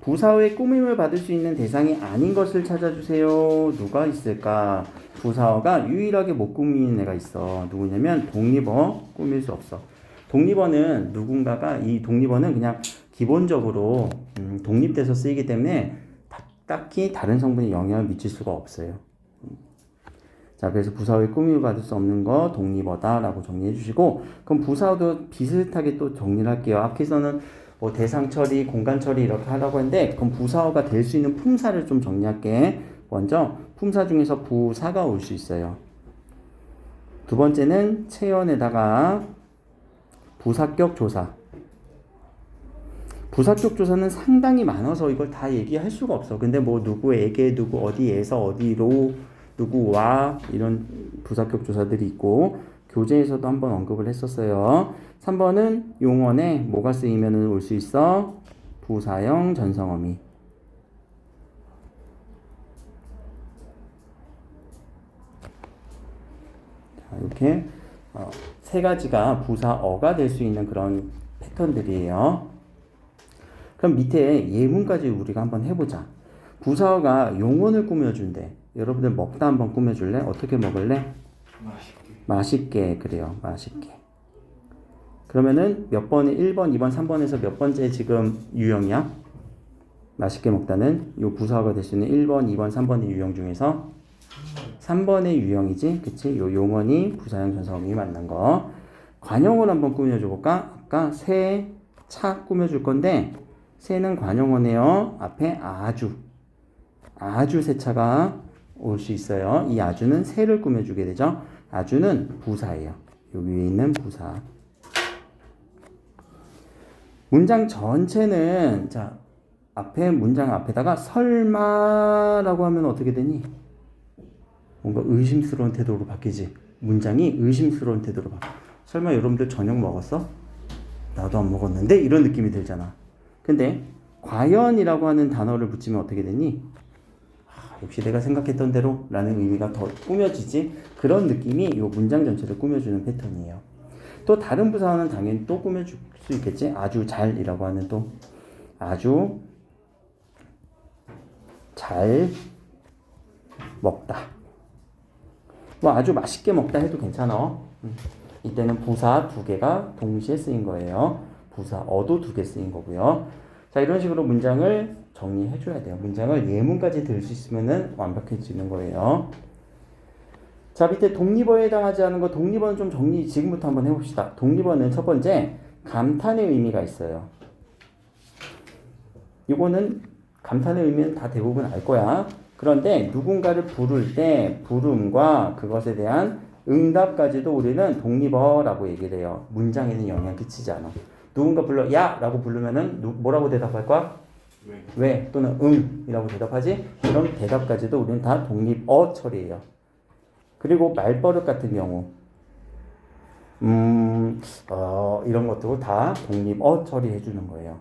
부사어의 꾸밈을 받을 수 있는 대상이 아닌 것을 찾아주세요. 누가 있을까? 부사어가 유일하게 못 꾸미는 애가 있어. 누구냐면 독립어 꾸밀 수 없어. 독립어는 누군가가 이 독립어는 그냥 기본적으로 음, 독립돼서 쓰이기 때문에 다- 딱히 다른 성분이 영향을 미칠 수가 없어요. 자, 그래서 부사어의 꾸밈을 받을 수 없는 거 독립어다라고 정리해 주시고, 그럼 부사어도 비슷하게 또 정리를 할게요. 앞에서는 뭐 대상 처리, 공간 처리 이렇게 하라고 했는데, 그럼 부사어가 될 수 있는 품사를 좀 정리할게. 먼저 품사 중에서 부사가 올 수 있어요. 두 번째는 체연에다가 부사격 조사. 부사격 조사는 상당히 많아서 이걸 다 얘기할 수가 없어. 근데 뭐 누구에게, 누구 어디에서 어디로, 누구와 이런 부사격 조사들이 있고 교재에서도 한번 언급을 했었어요. 3번은 용언에 뭐가 쓰이면 올 수 있어? 부사형 전성어미. 자, 이렇게 어, 세 가지가 부사어가 될 수 있는 그런 패턴들이에요. 그럼 밑에 예문까지 우리가 한번 해보자. 부사어가 용언을 꾸며준대. 여러분들 먹다 한번 꾸며줄래? 어떻게 먹을래? 맛있게 맛있게 그래요. 맛있게. 그러면은 몇 번에 1번, 2번, 3번에서 몇 번째 지금 유형이야? 맛있게 먹다는 요 부사어가 될 수 있는 1번, 2번, 3번의 유형 중에서 3번의 유형이지. 그치? 요 용언이 부사형 전사음이 맞는 거. 관용어를 한번 꾸며줘 볼까? 아까 새, 차 꾸며줄 건데 새는 관용어네요. 앞에 아주. 아주 세차가 올 수 있어요. 이 아주는 새를 꾸며주게 되죠. 아주는 부사예요. 여기 있는 부사. 문장 전체는 자 앞에 문장 앞에다가 설마라고 하면 어떻게 되니? 뭔가 의심스러운 태도로 바뀌지. 문장이 의심스러운 태도로 바뀌어. 설마 여러분들 저녁 먹었어? 나도 안 먹었는데 이런 느낌이 들잖아. 근데 과연이라고 하는 단어를 붙이면 어떻게 되니? 아, 역시 내가 생각했던 대로 라는 의미가 더 꾸며지지? 그런 느낌이 이 문장 전체를 꾸며주는 패턴이에요. 또 다른 부사어는 당연히 또 꾸며줄 수 있겠지? 아주 잘이라고 하는 또 아주 잘 먹다. 뭐 아주 맛있게 먹다 해도 괜찮아. 음. 이때는 부사 두 개가 동시에 쓰인 거예요. 부사 어도 두 개 쓰인 거고요 자 이런 식으로 문장을 정리해 줘야 돼요. 문장을 예문까지 들 수 있으면은 완벽해지는 거예요. 자 밑에 독립어에 해당하지 않은 거 독립어는 좀 정리 지금부터 한번 해봅시다. 독립어는 첫 번째 감탄의 의미가 있어요. 이거는 감탄의 의미는 다 대부분 알 거야. 그런데 누군가를 부를 때 부름과 그것에 대한 응답까지도 우리는 독립어라고 얘기를 해요. 문장에는 영향 끼치지 않아. 누군가 불러 야라고 부르면은 누- 뭐라고 대답할 거야? 왜 왜 또는 응이라고 대답하지? 그럼 대답까지도 우리는 다 독립어 처리예요. 그리고 말버릇 같은 경우, 음, 어, 이런 것도 다 독립어 처리해 주는 거예요.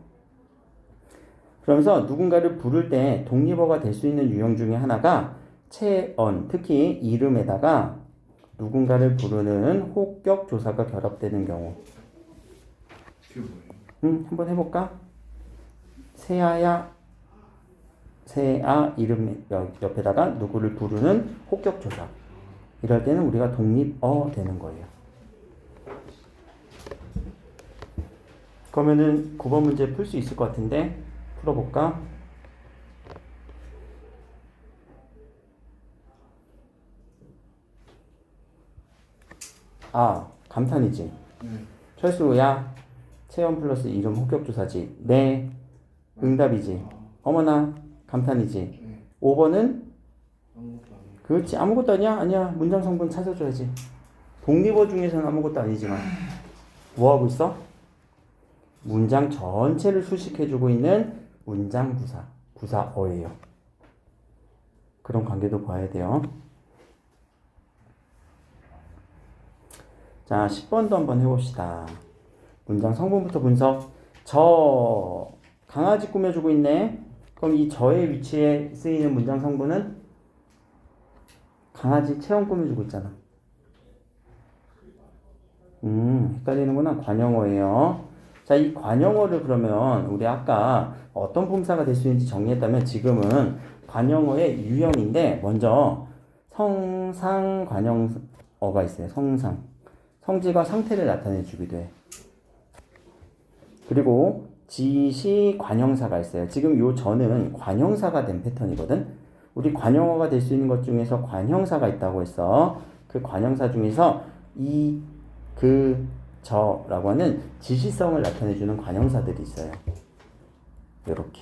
그러면서 누군가를 부를 때 독립어가 될 수 있는 유형 중에 하나가 체언, 특히 이름에다가 누군가를 부르는 호격 조사가 결합되는 경우. 그게 뭐예요? 음, 한번 해볼까? 세아야, 세아 이름 옆- 옆에다가 누구를 부르는 호격 조사. 이럴 때는 우리가 독립어 되는 거예요. 그러면은 9번 문제 풀 수 있을 것 같은데 풀어볼까? 아, 감탄이지. 네 철수야 체험 플러스 이름 호격조사지. 네. 응답이지. 어머나 감탄이지. 네. 5번은? 아무것도 아니에요 그렇지. 아무것도 아니야? 아니야. 문장 성분 찾아줘야지. 독립어 중에서는 아무것도 아니지만. 뭐 하고 있어? 문장 전체를 수식해주고 있는 문장 부사. 부사어예요. 그런 관계도 봐야 돼요. 자 10번도 한번 해봅시다 문장 성분부터 분석 저 강아지 꾸며주고 있네 그럼 이 저의 위치에 쓰이는 문장 성분은 강아지 체험 꾸며주고 있잖아. 음, 헷갈리는구나. 관용어예요. 자, 이 관용어를 그러면 우리 아까 어떤 품사가 될 수 있는지 정리했다면 지금은 관용어의 유형인데 먼저 성상 관용어가 있어요. 성상. 성질과 상태를 나타내 주기도 해. 그리고 지시 관형사가 있어요. 지금 요 저는 관형사가 된 패턴이거든. 우리 관형어가 될 수 있는 것 중에서 관형사가 있다고 했어. 그 관형사 중에서 이, 그, 저라고 하는 지시성을 나타내주는 관형사들이 있어요. 이렇게.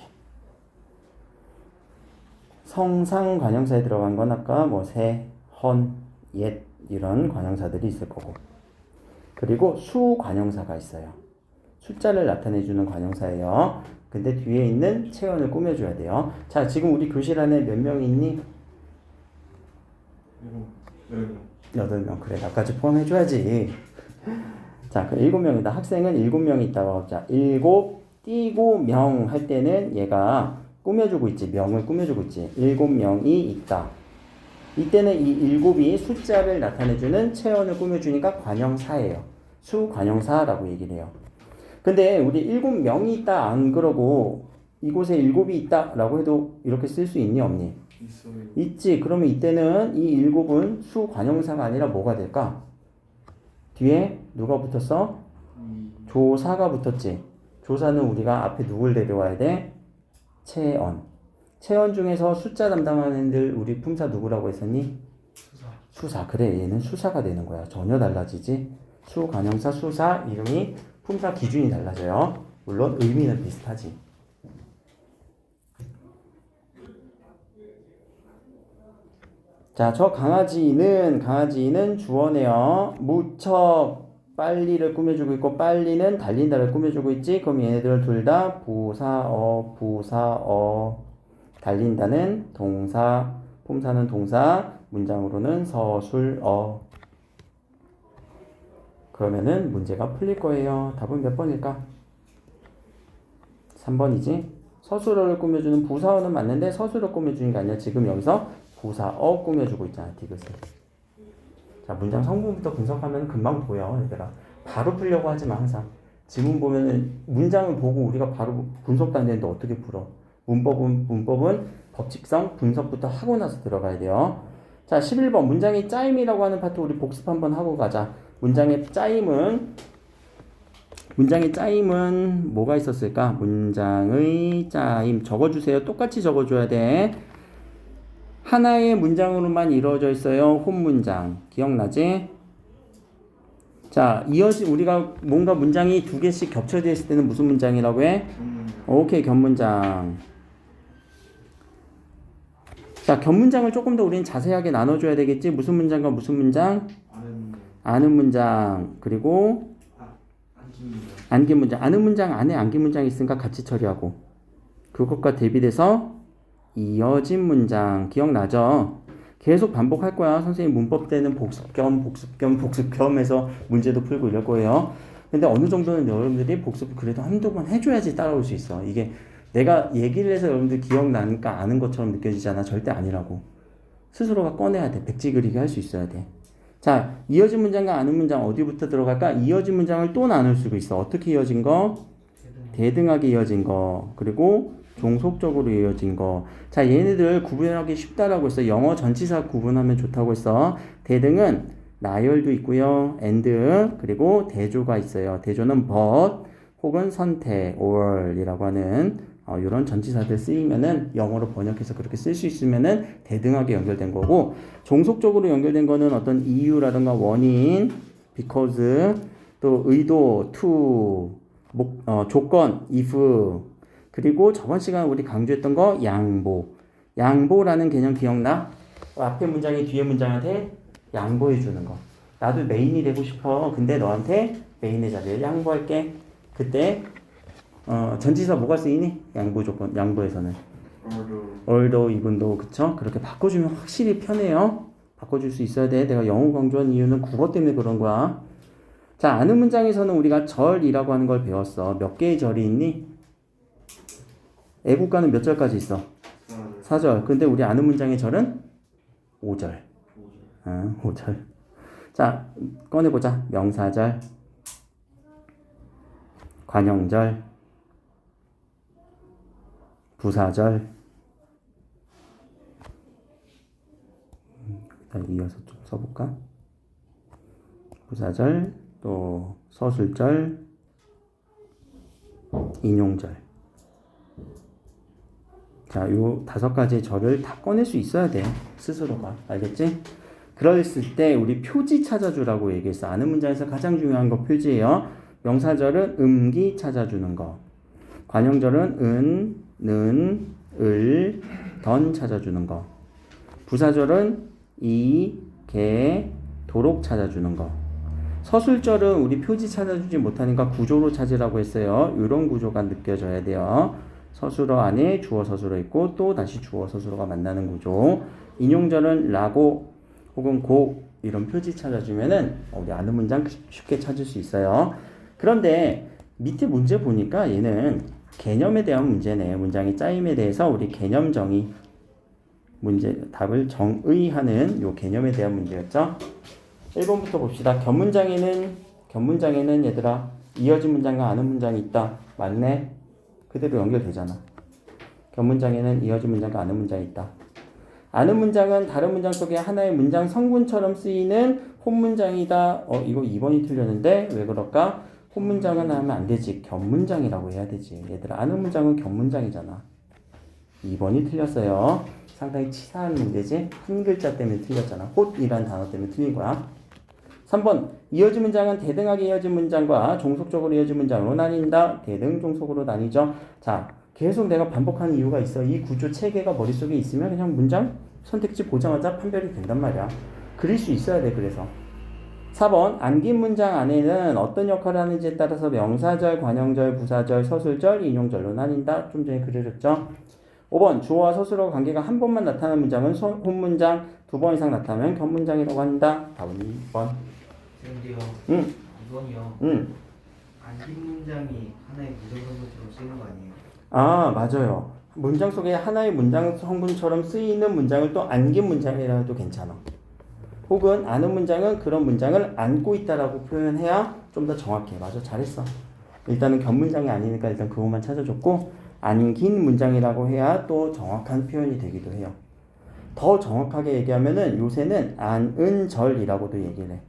성상 관형사에 들어간 건 아까 뭐 새, 헌, 옛 이런 관형사들이 있을 거고. 그리고 수 관형사가 있어요. 숫자를 나타내주는 관형사예요. 근데 뒤에 있는 체언을 꾸며줘야 돼요. 자, 지금 우리 교실 안에 몇명 있니? 여덟 명. 그래 나까지 포함해줘야지. 자 그 일곱 명이다. 학생은 일곱 명이 있다고 하자. 일곱 띄고 명 할 때는 얘가 꾸며주고 있지. 명을 꾸며주고 있지. 일곱 명이 있다. 이때는 이 일곱이 숫자를 나타내주는 체언을 꾸며주니까 관형사예요. 수 관형사라고 얘기를 해요 근데 우리 일곱 명이 있다 안 그러고 이곳에 일곱이 있다 라고 해도 이렇게 쓸 수 있니 없니 있어요 있지. 그러면 이때는 이 일곱은 수 관형사가 아니라 뭐가 될까? 뒤에 누가 붙었어? 이 조사가 붙었지. 조사는 우리가 앞에 누굴 데려와야 돼? 체언. 체언 중에서 숫자 담당하는 애들 우리 품사 누구라고 했었니? 수사 수사. 그래, 얘는 수사가 되는 거야. 전혀 달라지지. 수 관형사 수사 이름이 품사 기준이 달라져요. 물론 의미는 비슷하지. 자, 저 강아지는 강아지는 주어네요. 무척 빨리를 꾸며주고 있고 빨리는 달린다를 꾸며주고 있지. 그럼 얘네들 둘 다 부사어 부사어 달린다는 동사 품사는 동사 문장으로는 서술어 그러면은 문제가 풀릴 거예요. 답은 몇 번일까? 3번이지. 서술어를 꾸며주는 부사어는 맞는데 서술어 꾸며주는 게 아니라 지금 여기서 부사어 꾸며주고 있잖아, 디귿을. 자, 문장 성분부터 분석하면 금방 보여, 얘들아. 바로 풀려고 하지 마, 항상. 지문 보면은 문장을 보고 우리가 바로 분석도 안 되는데 어떻게 풀어? 문법은, 문법은 법칙성 분석부터 하고 나서 들어가야 돼요. 자, 11번. 문장의 짜임이라고 하는 파트 우리 복습 한번 하고 가자. 문장의 짜임은 문장의 짜임은 뭐가 있었을까? 문장의 짜임 적어주세요. 똑같이 적어줘야 돼. 하나의 문장으로만 이루어져 있어요. 홈문장. 기억나지? 자, 이어지 우리가 뭔가 문장이 두 개씩 겹쳐져 있을 때는 무슨 문장이라고 해? 음 오케이, 견문장. 자, 견문장을 조금 더 우리는 자세하게 나눠줘야 되겠지? 무슨 문장과 무슨 문장? 아는 문장. 그리고 안긴 문장. 아는 문장 안에 안긴 문장이 있으니까 같이 처리하고. 그것과 대비돼서 이어진 문장. 기억나죠? 계속 반복할 거야. 선생님 문법 때는 복습 겸, 복습 겸, 복습 겸 해서 문제도 풀고 이럴 거예요. 근데 어느 정도는 여러분들이 복습을 그래도 한두 번 해줘야지 따라올 수 있어. 이게 내가 얘기를 해서 여러분들 기억나니까 아는 것처럼 느껴지잖아. 절대 아니라고. 스스로가 꺼내야 돼. 백지 그리기 할 수 있어야 돼. 자, 이어진 문장과 아는 문장 어디부터 들어갈까? 이어진 문장을 또 나눌 수가 있어. 어떻게 이어진 거? 대등하게 이어진 거. 그리고 종속적으로 이어진 거. 자, 얘네들 구분하기 쉽다라고 했어. 영어 전치사 구분하면 좋다고 했어. 대등은 나열도 있고요. and 그리고 대조가 있어요. 대조는 but 혹은 선택 or이라고 하는 어, 이런 전치사들 쓰이면은 영어로 번역해서 그렇게 쓸 수 있으면은 대등하게 연결된 거고 종속적으로 연결된 거는 어떤 이유라든가 원인 because 또 의도 to 목, 어, 조건 if 그리고 저번 시간 우리 강조했던 거 양보. 양보라는 개념 기억나? 어, 앞에 문장이 뒤에 문장한테 양보해 주는 거. 나도 메인이 되고 싶어. 근데 너한테 메인의 자리를 양보할게. 그때 어, 전치사 뭐가 쓰이니? 양보 조건 양보에서는 얼도 이분도 그쵸? 그렇게 바꿔주면 확실히 편해요. 바꿔줄 수 있어야 돼. 내가 영어 강조한 이유는 국어 때문에 그런 거야. 자, 아는 문장에서는 우리가 절이라고 하는 걸 배웠어. 몇 개의 절이 있니? 애국가는 몇 절까지 있어? 하나 4절. 근데 우리 아는 문장의 절은 5절. 어, 5절. 자, 꺼내보자. 명사절. 관형절, 부사절, 음, 이어서 좀 써볼까? 부사절, 또 서술절, 인용절. 자, 요 다섯 가지 절을 다 꺼낼 수 있어야 돼. 스스로가. 알겠지? 그랬을 때 우리 표지 찾아주라고 얘기했어. 아는 문장에서 가장 중요한 거 표지예요. 명사절은 음기 찾아주는 거. 관형절은 은, 는, 을, 던 찾아주는 거. 부사절은 이, 개, 도록 찾아주는 거. 서술절은 우리 표지 찾아주지 못하니까 구조로 찾으라고 했어요. 이런 구조가 느껴져야 돼요. 서술어 안에 주어 서술어 있고 또 다시 주어 서술어가 만나는 구조. 인용절은 라고 혹은 고 이런 표지 찾아주면은 우리 아는 문장 쉽게 찾을 수 있어요. 그런데 밑에 문제 보니까 얘는 개념에 대한 문제네. 문장의 짜임에 대해서 우리 개념 정의 문제 답을 정의하는 요 개념에 대한 문제였죠. 1번부터 봅시다. 견문장에는 견문장에는 얘들아 이어진 문장과 아는 문장이 있다. 맞네. 그대로 연결되잖아. 견문장에는 이어진 문장과 아는 문장이 있다. 아는 문장은 다른 문장 속에 하나의 문장 성분처럼 쓰이는 혼문장이다. 어, 이거 2번이 틀렸는데 왜 그럴까? 혼문장은 하면 안 되지. 견문장이라고 해야 되지. 얘들아, 아는 문장은 견문장이잖아. 2번이 틀렸어요. 상당히 치사한 문제지. 한 글자 때문에 틀렸잖아. 홑이란 단어 때문에 틀린 거야. 3번 이어진 문장은 대등하게 이어진 문장과 종속적으로 이어진 문장으로 나뉜다. 대등 종속으로 나뉘죠. 자, 계속 내가 반복하는 이유가 있어. 이 구조 체계가 머릿속에 있으면 그냥 문장 선택지 보자마자 판별이 된단 말이야. 그릴 수 있어야 돼. 그래서 4번 안긴 문장 안에는 어떤 역할을 하는지에 따라서 명사절, 관형절, 부사절, 서술절, 인용절로 나뉜다. 좀 전에 그려줬죠. 5번 주어와 서술어 관계가 한 번만 나타나는 문장은 소- 혼문장, 두 번 이상 나타나면 견문장이라고 한다. 답은 2번. 근데요. 응. 이건요. 응. 안긴 문장이 하나의 부정성분처럼 쓰이는 거 아니에요? 아, 맞아요. 문장 속에 하나의 문장 성분처럼 쓰이는 문장을 또 안긴 문장이라 해도 괜찮아. 혹은 아는 문장은 그런 문장을 안고 있다라고 표현해야 좀 더 정확해. 맞아, 잘했어. 일단은 견문장이 아니니까 일단 그것만 찾아줬고 안긴 문장이라고 해야 또 정확한 표현이 되기도 해요. 더 정확하게 얘기하면은 요새는 안은절이라고도 얘기를 해.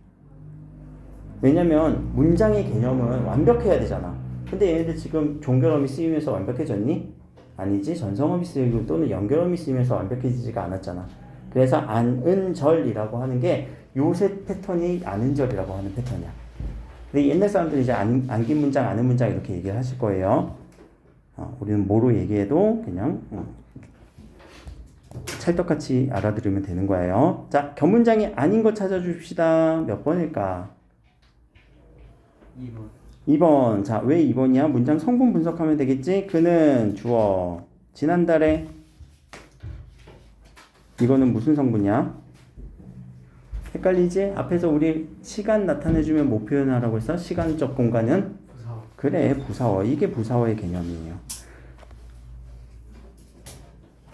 왜냐면 문장의 개념은 완벽해야 되잖아. 근데 얘네들 지금 종결어미 쓰이면서 완벽해졌니? 아니지. 전성어미 쓰이고 또는 연결어미 쓰이면서 완벽해지지가 않았잖아. 그래서 안은절이라고 하는 게 요새 패턴이 안은절이라고 하는 패턴이야. 근데 옛날 사람들이 이제 안, 안긴 문장, 아는 문장 이렇게 얘기를 하실 거예요. 어, 우리는 뭐로 얘기해도 그냥 음, 찰떡같이 알아들으면 되는 거예요. 자, 견문장이 아닌 거 찾아줍시다. 몇 번일까? 2번. 2번. 자, 왜 2번이야? 문장 성분 분석하면 되겠지? 그는 주어. 지난달에 이거는 무슨 성분이야? 헷갈리지? 앞에서 우리 시간 나타내주면 뭐 표현하라고 했어? 시간적 공간은? 부사. 그래, 부사어. 이게 부사어의 개념이에요.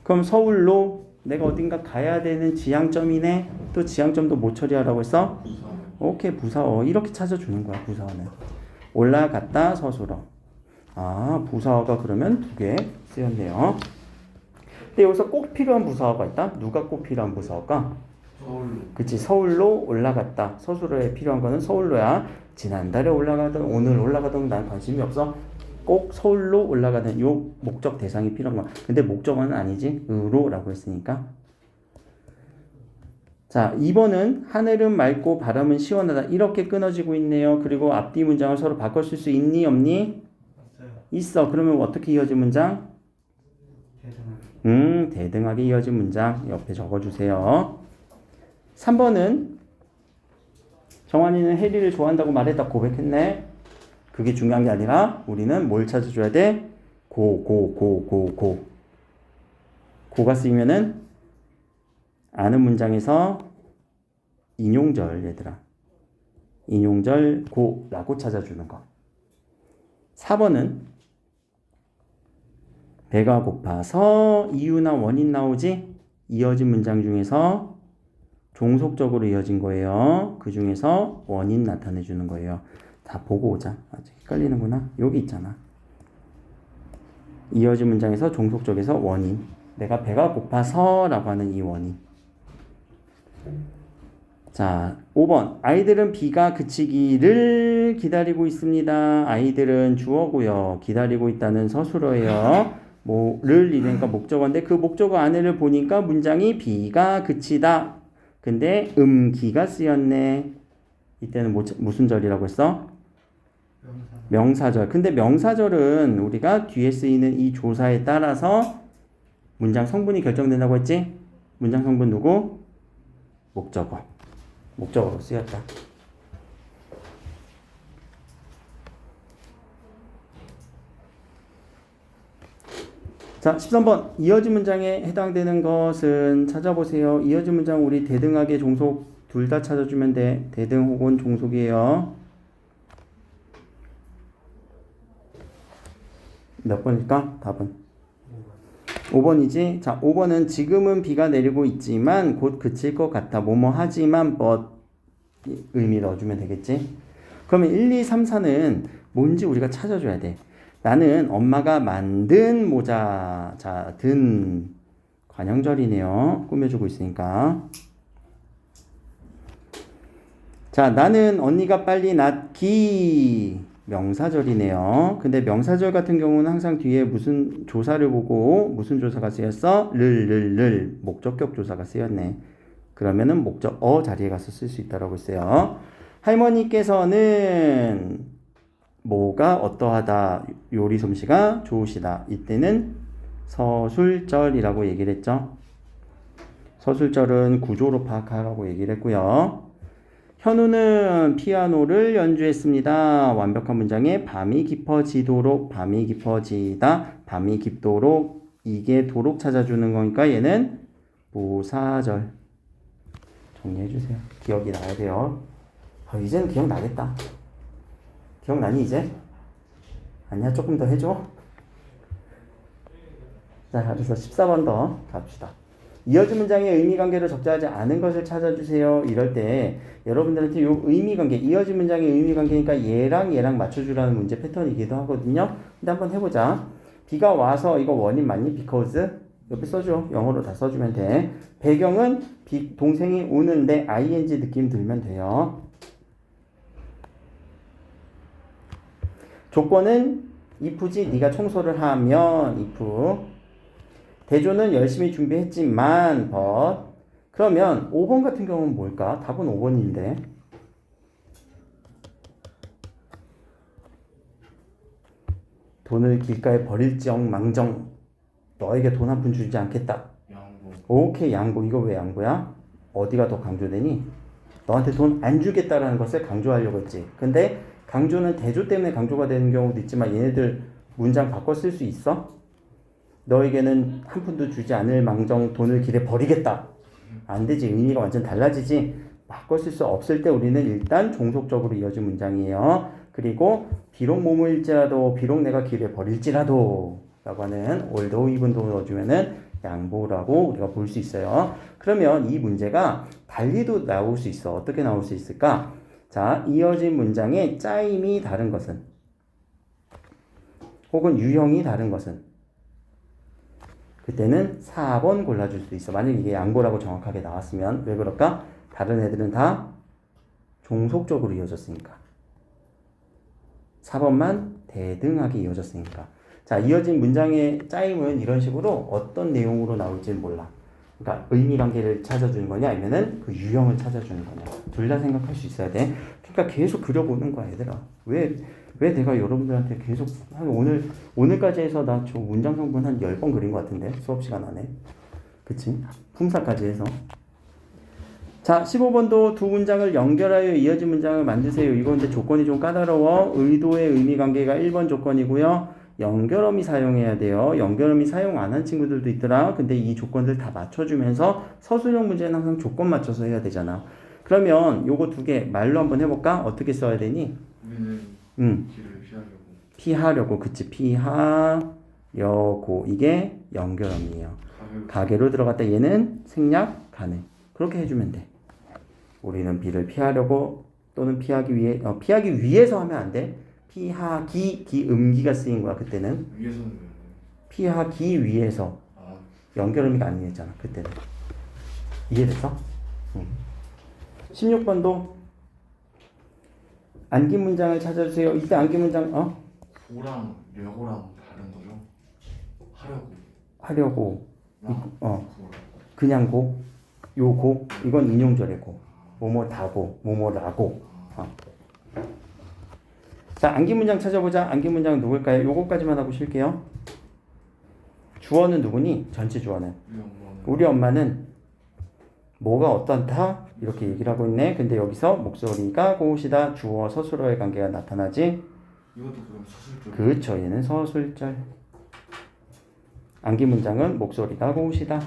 그럼 서울로 내가 어딘가 가야 되는 지향점이네? 또 지향점도 못 처리하라고 했어? 부사. 오케이 부사어 이렇게 찾아주는 거야 부사어는 올라갔다 서술어 아 부사어가 그러면 두 개 쓰였네요 근데 여기서 꼭 필요한 부사어가 있다 누가 꼭 필요한 부사어가 서울로. 그치 서울로 올라갔다 서술어에 필요한 거는 서울로야 지난달에 올라가든 오늘 올라가든 난 관심이 없어 꼭 서울로 올라가는 요 목적 대상이 필요한 거야 근데 목적어는 아니지 으로라고 했으니까 자, 2번은 하늘은 맑고 바람은 시원하다. 이렇게 끊어지고 있네요. 그리고 앞뒤 문장을 서로 바꿔 쓸 수 있니 없니? 있어. 그러면 어떻게 이어진 문장? 음, 대등하게 이어진 문장 옆에 적어 주세요. 3번은 정환이는 혜리를 좋아한다고 말했다 고백했네. 그게 중요한 게 아니라 우리는 뭘 찾아줘야 돼? 고, 고, 고, 고, 고. 고가 쓰이면은 아는 문장에서 인용절 얘들아. 인용절 고라고 찾아주는 거. 4번은 배가 고파서 이유나 원인 나오지? 이어진 문장 중에서 종속적으로 이어진 거예요. 그 중에서 원인 나타내 주는 거예요. 다 보고 오자. 아직 헷갈리는구나. 여기 있잖아. 이어진 문장에서 종속적에서 원인. 내가 배가 고파서라고 하는 이 원인. 자, 5번. 아이들은 비가 그치기를 기다리고 있습니다. 아이들은 주어고요. 기다리고 있다는 서술어예요. 뭐를 이니까 목적어인데 그 목적어 안에를 보니까 문장이 비가 그치다. 근데 음기가 쓰였네. 이때는 뭐, 무슨 절이라고 했어? 명사 명사절. 근데 명사절은 우리가 뒤에 쓰이는 이 조사에 따라서 문장 성분이 결정된다고 했지? 문장 성분 누구? 목적어. 목적어로 쓰였다. 자, 13번. 이어진 문장에 해당되는 것은 찾아보세요. 이어진 문장 우리 대등하게 종속 둘 다 찾아주면 돼. 대등 혹은 종속이에요. 몇 번일까? 답은 5번이지. 자, 5번은 지금은 비가 내리고 있지만 곧 그칠 것 같아. 뭐뭐 하지만 이 의미 넣어주면 되겠지. 그러면 1, 2, 3, 4는 뭔지 우리가 찾아줘야 돼. 나는 엄마가 만든 모자. 자, 든 관형절이네요. 꾸며주고 있으니까. 자, 나는 언니가 빨리 낳기. 명사절이네요. 근데 명사절 같은 경우는 항상 뒤에 무슨 조사를 보고 무슨 조사가 쓰였어? 를, 를, 를. 목적격 조사가 쓰였네. 그러면은 목적 어 자리에 가서 쓸 수 있다라고 했어요. 할머니께서는 뭐가 어떠하다. 요리 솜씨가 좋으시다. 이때는 서술절이라고 얘기를 했죠. 서술절은 구조로 파악하라고 얘기를 했고요. 현우는 피아노를 연주했습니다. 완벽한 문장에 밤이 깊어지도록, 밤이 깊어지다, 밤이 깊도록, 이게 도록 찾아주는 거니까 얘는 부사절. 정리해 주세요. 기억이 나야 돼요. 아, 이제는 기억 나겠다. 기억나니, 이제? 아니야, 조금 더 해줘. 자, 그래서 14번 더 갑시다. 이어진 문장의 의미 관계를 적절하지 않은 것을 찾아주세요. 이럴 때 여러분들한테 요 의미 관계, 이어진 문장의 의미 관계니까 얘랑 얘랑 맞춰주라는 문제 패턴이기도 하거든요. 근데 한번 해보자. 비가 와서 이거 원인 맞니? because 옆에 써줘. 영어로 다 써주면 돼. 배경은 비, 동생이 우는데 ing 느낌 들면 돼요. 조건은 if지? 네가 청소를 하면 if 대조는 열심히 준비했지만 but 그러면 5번 같은 경우는 뭘까? 답은 5번인데. 돈을 길가에 버릴지언 망정. 너에게 돈 한 푼 주지 않겠다. 양보. 오케이 양보. 이거 왜 양보야? 어디가 더 강조되니? 너한테 돈 안 주겠다라는 것을 강조하려고 했지. 근데 강조는 대조 때문에 강조가 되는 경우도 있지만 얘네들 문장 바꿔 쓸 수 있어? 너에게는 한 푼도 주지 않을 망정 돈을 길에 버리겠다. 안 되지. 의미가 완전 달라지지. 바꿔 쓸 수 없을 때 우리는 일단 종속적으로 이어진 문장이에요. 그리고 비록 모모일지라도 비록 내가 길에 버릴지라도 라고 하는 올도 이분도 넣어주면은 양보라고 우리가 볼 수 있어요. 그러면 이 문제가 달리도 나올 수 있어. 어떻게 나올 수 있을까? 자, 이어진 문장의 짜임이 다른 것은 혹은 유형이 다른 것은 그때는 4번 골라줄 수 있어. 만약 이게 양보라고 정확하게 나왔으면 왜 그럴까? 다른 애들은 다 종속적으로 이어졌으니까. 4번만 대등하게 이어졌으니까. 자, 이어진 문장의 짜임은 이런 식으로 어떤 내용으로 나올지는 몰라. 그러니까 의미 관계를 찾아주는 거냐, 아니면은 그 유형을 찾아주는 거냐. 둘 다 생각할 수 있어야 돼. 그러니까 계속 그려보는 거야, 얘들아. 왜, 왜 내가 여러분들한테 계속, 한 오늘, 오늘까지 해서 나 저 문장 성분 한 10번 그린 것 같은데, 수업 시간 안에. 그치? 품사까지 해서. 자, 15번도 두 문장을 연결하여 이어진 문장을 만드세요. 이거 근데 조건이 좀 까다로워. 의도의 의미 관계가 1번 조건이고요. 연결어미 사용해야 돼요. 연결어미 사용 안 한 친구들도 있더라. 근데 이 조건들 다 맞춰주면서 서술형 문제는 항상 조건 맞춰서 해야 되잖아. 그러면 요거 두 개 말로 한번 해볼까? 어떻게 써야 되니? 우리는 음, 길을 피하려고 피하려고. 그치. 피하려고. 이게. 가격 가게로 들어갔다 얘는 생략 가능 그렇게 해주면 돼 우리는 비를 피하려고 또는 피하기 위해 어, 피하기 위해서 하면 안 돼. 피하기 기 음기가 쓰인 거야 그때는? 위에서는 왜? 피하기 위해서. 아. 연결음이가 아니었잖아 그때는. 이해됐어? 응. 16번도 안기 문장을 찾아주세요. 이때 안기 문장 어? 고랑 려고랑 다른 거죠? 하려고. 하려고. 랑 어. 고랑. 그냥 고? 요고? 이건 인용절의 고. 뭐뭐 다고 뭐뭐 라고. 어. 자 안기 문장 찾아보자. 안기 문장은 누굴까요? 요거까지만 하고 쉴게요. 주어는 누구니? 전체 주어는. 우리 엄마는. 우리 엄마는 뭐가 어떻다? 이렇게 얘기를 하고 있네. 근데 여기서 목소리가 고우시다. 주어 서술어의 관계가 나타나지? 이것도 그럼 서술적 그렇죠. 얘는 서술절. 안기 문장은 목소리가 고우시다